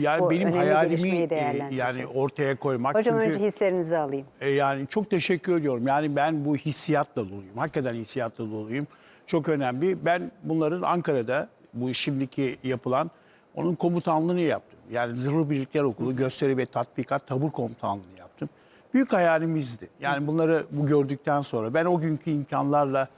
Yani bu benim hayalimi e, yani ortaya koymak. Hocam çünkü önce hislerinizi alayım. e, yani çok teşekkür ediyorum. Yani ben bu hissiyatla doluyum. Hakikaten hissiyatla doluyum. Çok önemli. Ben bunların Ankara'da bu şimdiki yapılan onun komutanlığını yaptım. Yani Zırhlı Birlikler Okulu gösteri ve tatbikat tabur komutanlığını yaptım. Büyük hayalimizdi. Yani bunları bu gördükten sonra ben o günkü imkanlarla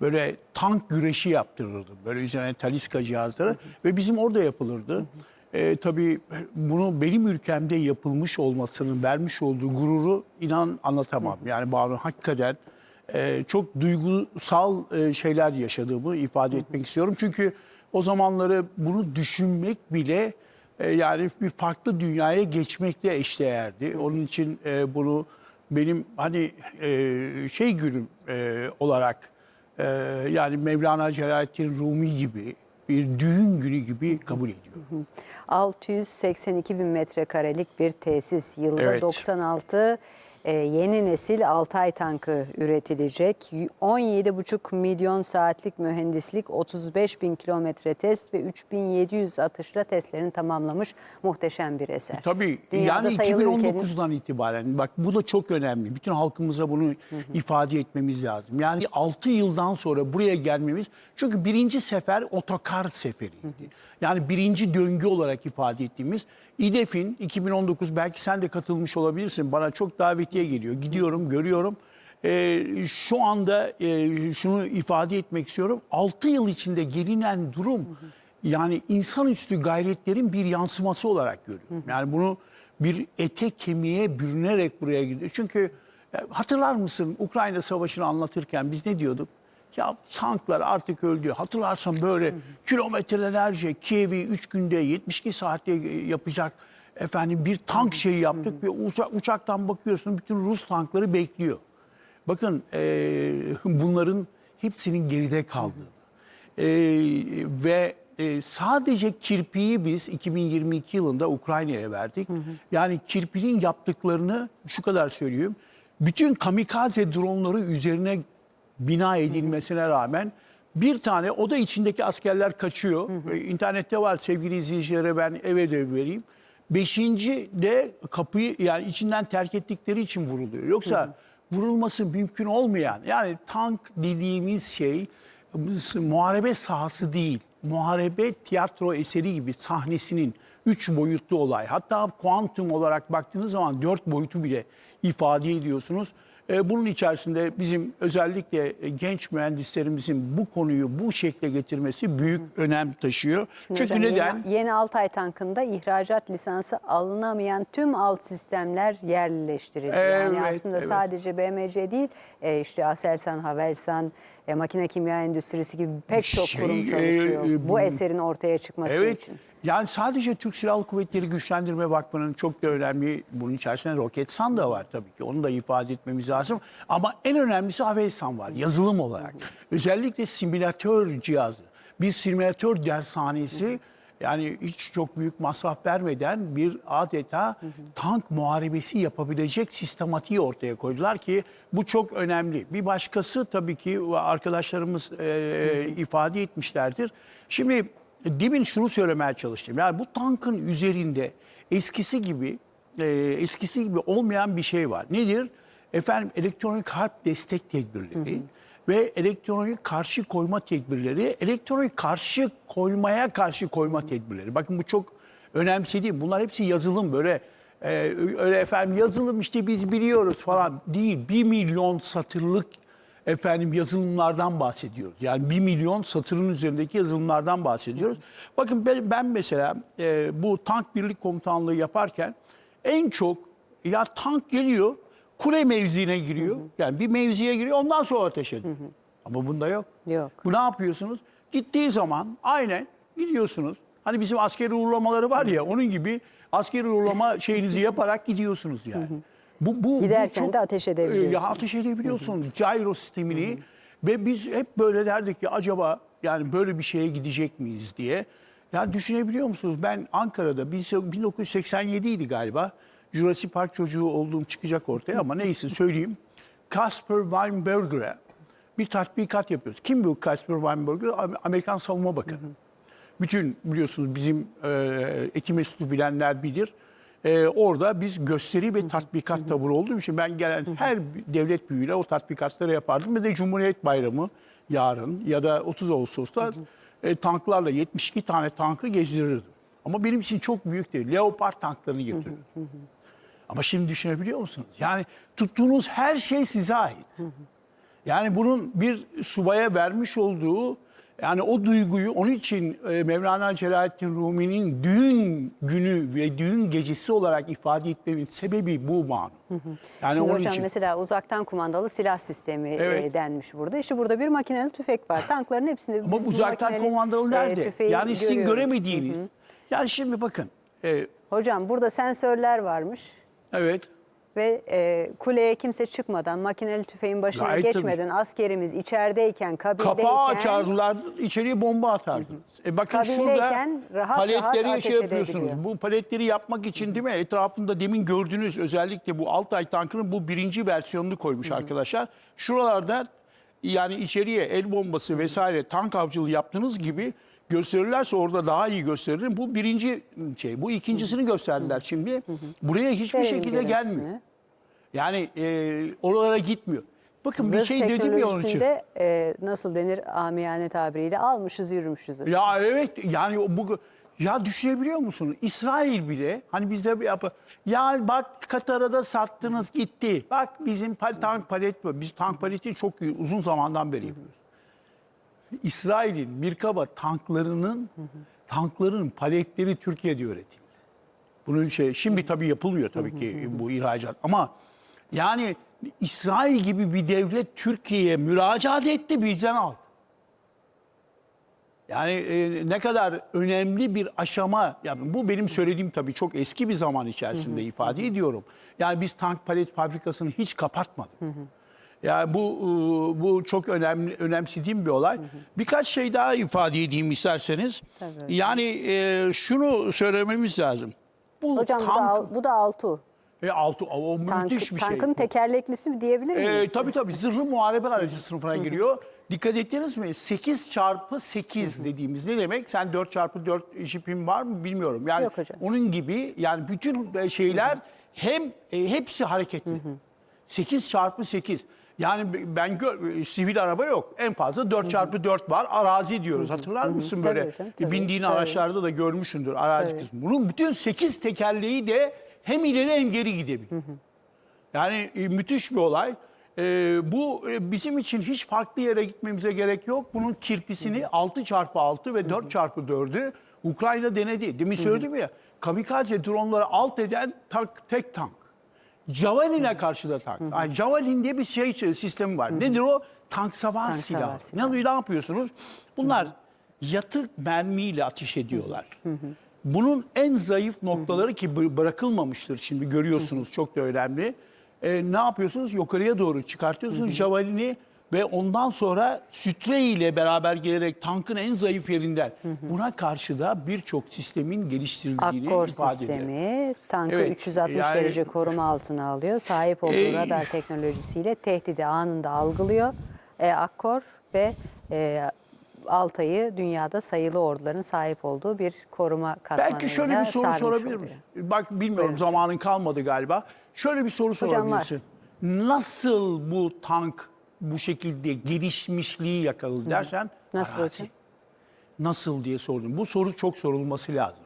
böyle tank güreşi yaptırırdım. Böyle üzerine taliska cihazları ve bizim orada yapılırdı. E, tabii bunu benim ülkemde yapılmış olmasının vermiş olduğu gururu inan anlatamam. Yani Banu hakikaten e, çok duygusal e, şeyler yaşadığımı ifade etmek istiyorum. Çünkü o zamanları bunu düşünmek bile e, yani bir farklı dünyaya geçmekle eşdeğerdi. Onun için e, bunu benim hani e, şey günüm e, olarak e, yani Mevlana Celaleddin Rumi gibi bir düğün günü gibi kabul ediyorum. 682 bin metrekarelik bir tesis. Yılda Evet. 96 e, yeni nesil Altay tankı üretilecek. 17,5 milyon saatlik mühendislik, 35 bin kilometre test ve 3700 atışla testlerini tamamlamış muhteşem bir eser. Tabii Dünyada yani sayılı ülkenin- 2019'dan itibaren bak bu da çok önemli. Bütün halkımıza bunu ifade etmemiz lazım. Yani 6 yıldan sonra buraya gelmemiz çünkü birinci sefer otokar seferiydi. Yani birinci döngü olarak ifade ettiğimiz İDEF'in 2019 belki sen de katılmış olabilirsin. Bana çok davetiye geliyor. Gidiyorum, görüyorum. Ee, şu anda e, şunu ifade etmek istiyorum. 6 yıl içinde gelinen durum yani insanüstü gayretlerin bir yansıması olarak görüyorum. Yani bunu bir ete kemiğe bürünerek buraya gidiyor. Çünkü e, hatırlar mısın Ukrayna Savaşı'nı anlatırken biz ne diyorduk? Ya tanklar artık öldü. Hatırlarsan böyle kilometrelerce Kiev'i 3 günde 72 saatte e, yapacak efendim bir tank şeyi yaptık ve uça- uçaktan bakıyorsun bütün Rus tankları bekliyor. Bakın e, bunların hepsinin geride kaldığını e, ve e, sadece kirpiyi biz 2022 yılında Ukrayna'ya verdik. Yani kirpinin yaptıklarını şu kadar söyleyeyim. Bütün kamikaze dronları üzerine bina edilmesine rağmen bir tane o da içindeki askerler kaçıyor. E, İnternette var sevgili izleyicilere ben ev ödevi vereyim. Beşinci de kapıyı yani içinden terk ettikleri için vuruluyor. Yoksa vurulması mümkün olmayan yani tank dediğimiz şey muharebe sahası değil. Muharebe tiyatro eseri gibi sahnesinin üç boyutlu olay. Hatta kuantum olarak baktığınız zaman dört boyutu bile ifade ediyorsunuz. E, Bunun içerisinde bizim özellikle e, genç mühendislerimizin bu konuyu bu şekle getirmesi büyük önem taşıyor. Çünkü Hocam, neden? Yeni, yeni Altay tankında ihracat lisansı alınamayan tüm alt sistemler yerleştirildi. yani Evet, aslında evet. sadece BMC değil, e, işte Aselsan, Havelsan, e, makine kimya endüstrisi gibi pek çok Şey, kurum e, çalışıyor. e, bu eserin ortaya çıkması Evet. için. Yani sadece Türk Silahlı Kuvvetleri Güçlendirme Vakfı'nın çok da önemli bunun içerisinde Roketsan da var tabii ki. Onu da ifade etmemiz lazım. Ama en önemlisi Avelsan var yazılım olarak. Özellikle simülatör cihazı. Bir simülatör dershanesi yani hiç çok büyük masraf vermeden bir adeta tank muharebesi yapabilecek sistematiği ortaya koydular ki bu çok önemli. Bir başkası tabii ki arkadaşlarımız e, ifade etmişlerdir. Şimdi demin şunu söylemeye çalıştım. Yani bu tankın üzerinde eskisi gibi e, eskisi gibi olmayan bir şey var. Nedir? Efendim elektronik harp destek tedbirleri ve elektronik karşı koyma tedbirleri, elektronik karşı koymaya karşı koyma tedbirleri. Bakın bu çok önemsediğim. Bunlar hepsi yazılım böyle e, öyle efendim yazılım işte biz biliyoruz falan değil. Bir milyon satırlık efendim yazılımlardan bahsediyoruz. Yani bir milyon satırın üzerindeki yazılımlardan bahsediyoruz. Bakın ben, ben mesela e, bu tank birlik komutanlığı yaparken en çok ya tank geliyor kule mevziine giriyor. Yani bir mevziye giriyor ondan sonra ateş ediyor. Ama bunda yok. Yok. Bu ne yapıyorsunuz? Gittiği zaman aynen gidiyorsunuz. Hani bizim askeri uğurlamaları var ya onun gibi askeri uğurlama şeyinizi yaparak gidiyorsunuz yani. Bu, bu, bu Giderken de ateş edebiliyorsunuz. Ya ateş edebiliyorsun. Gyro sistemini ve biz hep böyle derdik ki acaba yani böyle bir şeye gidecek miyiz diye. Ya düşünebiliyor musunuz? Ben Ankara'da 1987 idi galiba. Jurassic Park çocuğu olduğum çıkacak ortaya ama neyse söyleyeyim. Casper Weinberger'e bir tatbikat yapıyoruz. Kim bu Casper Weinberger? Amerikan Savunma Bakanı. bütün biliyorsunuz bizim e, Eti Mesut'u bilenler bilir. E, orada biz gösteri ve tatbikat tavırı olduğum için ben gelen her devlet büyüğüyle o tatbikatları yapardım. Ve de Cumhuriyet Bayramı yarın ya da 30 Ağustos'ta e, tanklarla 72 tane tankı gezdirirdim. Ama benim için çok büyük değil. Leopard tanklarını götürürdüm. Ama şimdi düşünebiliyor musunuz? Yani tuttuğunuz her şey size ait. Yani bunun bir subaya vermiş olduğu yani o duyguyu onun için e, Mevlana Celaleddin Rumi'nin düğün günü ve düğün gecesi olarak ifade etmemin sebebi bu manu. Yani Şimdi onun hocam için. mesela uzaktan kumandalı silah sistemi Evet. e, denmiş burada. İşte burada bir makineli tüfek var. Tankların hepsinde Ama biz bu uzaktan komandalı e, nerede? tüfeği yani sizin görüyoruz. göremediğiniz. Yani şimdi bakın. e, Hocam burada sensörler varmış. Evet. Ve e, kuleye kimse çıkmadan, makineli tüfeğin başına Gayet tabii. geçmeden askerimiz içerideyken, kabindeyken... Kapağı açardılar, içeriye bomba atardınız. E bakın şurada rahat paletleri rahat şey yapıyorsunuz. Bu paletleri yapmak için değil mi? Etrafında demin gördüğünüz özellikle bu Altay tankının bu birinci versiyonunu koymuş arkadaşlar. Şuralarda yani içeriye el bombası vesaire tank avcılığı yaptığınız gibi gösterirlerse orada daha iyi gösteririm. Bu birinci şey. Bu ikincisini gösterdiler şimdi. Buraya hiçbir Verelim şekilde gelmiyor. görüntüsünü. Yani e, oralara gitmiyor. Bakın bir Zırh şey dedim ya onun için. teknolojisinde e, nasıl denir amiyane tabiriyle almışız yürümüşüz. Ya evet yani bu ya düşünebiliyor musunuz? İsrail bile hani bizde bir yapı ya bak Katar'a da sattınız gitti. Bak bizim pal- tank palet var. Biz tank paleti çok uzun zamandan beri yapıyoruz. İsrail'in Mirkaba tanklarının tankların paletleri Türkiye'de üretildi. Bunun şey şimdi tabii yapılmıyor tabii ki bu ihracat ama yani İsrail gibi bir devlet Türkiye'ye müracaat etti bizden aldı. Yani e, ne kadar önemli bir aşama, yani bu benim söylediğim tabii çok eski bir zaman içerisinde ifade ediyorum. Yani biz tank palet fabrikasını hiç kapatmadık. Yani bu e, bu çok önemli önemsediğim bir olay. Birkaç şey daha ifade edeyim isterseniz. Tabii. Yani e, şunu söylememiz lazım. Bu Hocam bu da, tank bu da Altu. e, altı o Tank, müthiş bir şey. tankın tekerleklisi mi diyebilir Ee, miyiz? tabii tabii zırhlı muharebe aracı sınıfına giriyor. Dikkat ettiniz mi? 8 çarpı 8 dediğimiz ne demek? Sen 4 çarpı 4 jipin var mı bilmiyorum. Yani Yok hocam. onun gibi yani bütün e, şeyler hem e, hepsi hareketli. 8 çarpı 8. Yani ben gör, sivil araba yok. En fazla 4 çarpı 4 var. Arazi diyoruz. Hatırlar mısın böyle? Tabii hocam, tabii, Bindiğin tabii. araçlarda da görmüşsündür arazi kısmı. Bunun bütün 8 tekerleği de hem ileri hem geri gidebiliyor. Yani e, müthiş bir olay. E, bu e, bizim için hiç farklı yere gitmemize gerek yok. Bunun kirpisini 6 çarpı 6 ve 4 çarpı 4'ü Ukrayna denedi. Demin söyledim ya. Kamikaze dronları alt eden tank, tek tank. Javelin'e karşı da tank. Yani Javelin diye bir şey sistemi var. Nedir o? Tank savar Tank silahı. savar silahı. Ne, ne yapıyorsunuz? Bunlar yatık mermiyle ateş ediyorlar. Bunun en zayıf noktaları ki bı- bırakılmamıştır şimdi görüyorsunuz çok da önemli. E, ne yapıyorsunuz? Yukarıya doğru çıkartıyorsunuz javelini ve ondan sonra sütre ile beraber gelerek tankın en zayıf yerinden. Buna karşı da birçok sistemin geliştirildiğini Akkor ifade sistemi ederim. tankı Evet, 360 yani- derece koruma altına alıyor. Sahip olduğu Ey. radar teknolojisiyle tehdidi anında algılıyor. E, Akkor ve e, Altay'ı dünyada sayılı orduların sahip olduğu bir koruma katmanıyla Belki şöyle bir soru sorabilir misin? Bak bilmiyorum Buyurun zamanın kalmadı galiba. Şöyle bir soru Hocam sorabilirsin. Nasıl bu tank bu şekilde gelişmişliği yakaladı dersen Nasıl arazi. Nasıl diye sordum. Bu soru çok sorulması lazım.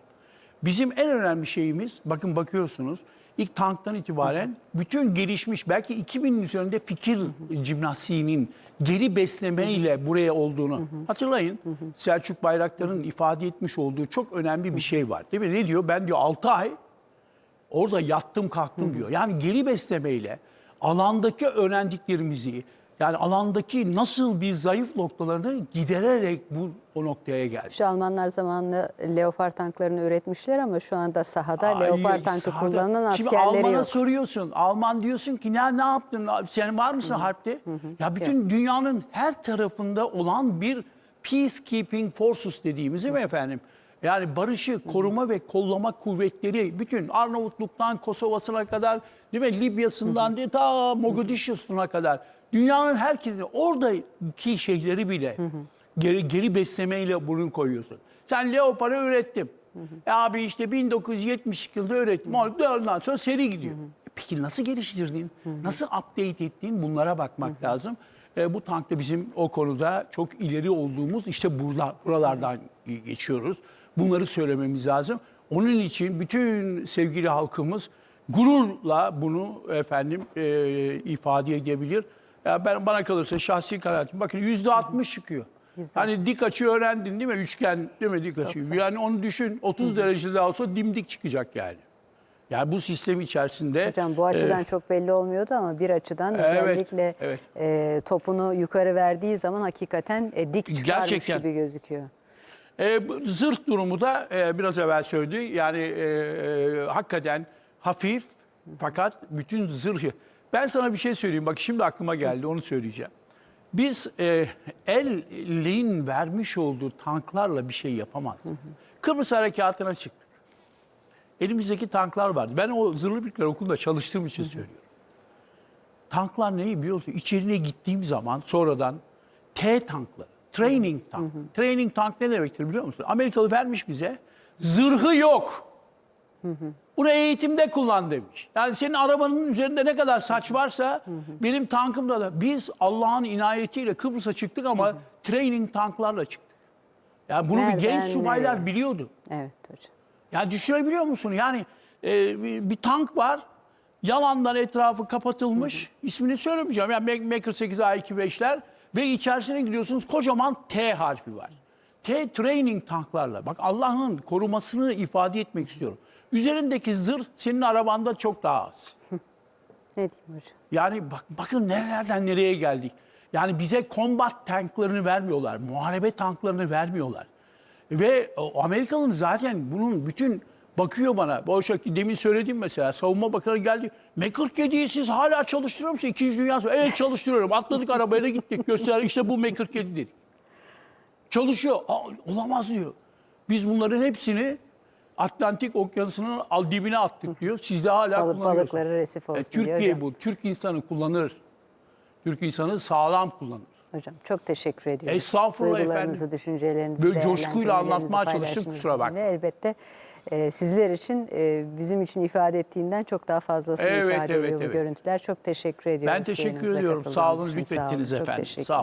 Bizim en önemli şeyimiz bakın bakıyorsunuz ilk tanktan itibaren bütün gelişmiş belki 2000'in üzerinde fikir jimnastiğinin geri beslemeyle buraya olduğunu hatırlayın. Selçuk Bayraktar'ın ifade etmiş olduğu çok önemli bir şey var. Değil mi? Ne diyor? Ben diyor 6 ay orada yattım kalktım diyor. Yani geri beslemeyle alandaki öğrendiklerimizi yani alandaki nasıl bir zayıf noktalarını gidererek bu o noktaya geldi. Şu Almanlar zamanında Leopard tanklarını üretmişler ama şu anda sahada Ay, Leopard tankı sahada- kullanan Şimdi askerleri Alman'a yok. soruyorsun. Alman diyorsun ki ne ne yaptın? Sen var mısın harpte? Ya bütün dünyanın her tarafında olan bir peacekeeping forces dediğimiz değil mi efendim? Yani barışı koruma ve kollama kuvvetleri bütün Arnavutluk'tan Kosova'sına kadar değil mi? Libya'sından diye ta Mogadishu'suna kadar dünyanın herkesi oradaki şeyleri bile geri, geri beslemeyle bunu koyuyorsun. Sen Leopard'ı ürettim. E abi işte 1970 yılında ürettim. Ondan sonra seri gidiyor. E Peki nasıl geliştirdin? Nasıl update ettin? Bunlara bakmak lazım. E, bu tankta bizim o konuda çok ileri olduğumuz işte burada, buralardan ge- geçiyoruz. Bunları söylememiz lazım. Onun için bütün sevgili halkımız gururla bunu efendim e, ifade edebilir. Ya ben bana kalırsa şahsi kanaatim bakın yüzde 60 çıkıyor. Hani dik açı öğrendin değil mi? Üçgen değil mi dik açı? Yani onu düşün 30 derecede olsa dimdik çıkacak yani. Yani bu sistem içerisinde Hocam bu açıdan çok belli olmuyordu ama bir açıdan Evet, özellikle evet. e, topunu yukarı verdiği zaman hakikaten e, dik çıkarmış Gerçekten. gibi gözüküyor. E, bu zırh durumu da e, biraz evvel söyledi. Yani e, e, hakikaten hafif fakat bütün zırhı. Ben sana bir şey söyleyeyim. Bak şimdi aklıma geldi onu söyleyeceğim. Biz e, elin vermiş olduğu tanklarla bir şey yapamazdık. Kıbrıs Harekatı'na çıktık. Elimizdeki tanklar vardı. Ben o zırhlı birlikler okulunda çalıştığım için söylüyorum. Tanklar neyi biliyor musun? İçerine gittiğim zaman sonradan T tankları, training tank. Training tank ne demektir biliyor musun? Amerikalı vermiş bize. Zırhı yok. Bunu eğitimde kullan demiş. Yani senin arabanın üzerinde ne kadar saç varsa benim tankımda da biz Allah'ın inayetiyle Kıbrıs'a çıktık ama training tanklarla çıktık. Yani bunu bir Nereden genç subaylar nereye? biliyordu. Evet hocam. Ya düşünebiliyor musun? Yani e, bir, bir tank var. Yalandan etrafı kapatılmış. İsmini söylemeyeceğim. Yani Maker 8 A25'ler ve içerisine gidiyorsunuz kocaman T harfi var. T training tanklarla. Bak Allah'ın korumasını ifade etmek istiyorum. Üzerindeki zırh senin arabanda çok daha az. Ne diyeyim hocam? Yani bak, bakın nerelerden nereye geldik. Yani bize combat tanklarını vermiyorlar. Muharebe tanklarını vermiyorlar. Ve o Amerikalı'nın zaten bunun bütün bakıyor bana. Şekilde demin söyledim mesela savunma bakanı geldi. M47'yi siz hala çalıştırıyor musunuz? İkinci Dünya Savaşı. Evet çalıştırıyorum. Atladık arabayla gittik. Göster işte bu M47 dedik. Çalışıyor. Aa, olamaz diyor. Biz bunların hepsini Atlantik Okyanusu'nun al dibine attık diyor. Siz de hala Balık- kullanıyorsunuz. balıkları resif E, olsun diyor Türkiye hocam. bu. Türk insanı kullanır. Türk insanı sağlam kullanır. Hocam çok teşekkür ediyoruz. Estağfurullah Duygularınızı, efendim. düşüncelerinizi, Böyle coşkuyla değerlendirmelerinizi anlatmaya çalıştım, paylaştınız kusura bakma. bizimle. Elbette e, sizler için e, bizim için ifade ettiğinden çok daha fazlasını Evet, ifade evet, ediyor bu evet. görüntüler. Çok teşekkür ediyoruz. Ben teşekkür yayınımıza ediyorum. katıldığınız Sağ olun, için. Sağ lütfettiniz Çok efendim. teşekkür Sağ olun.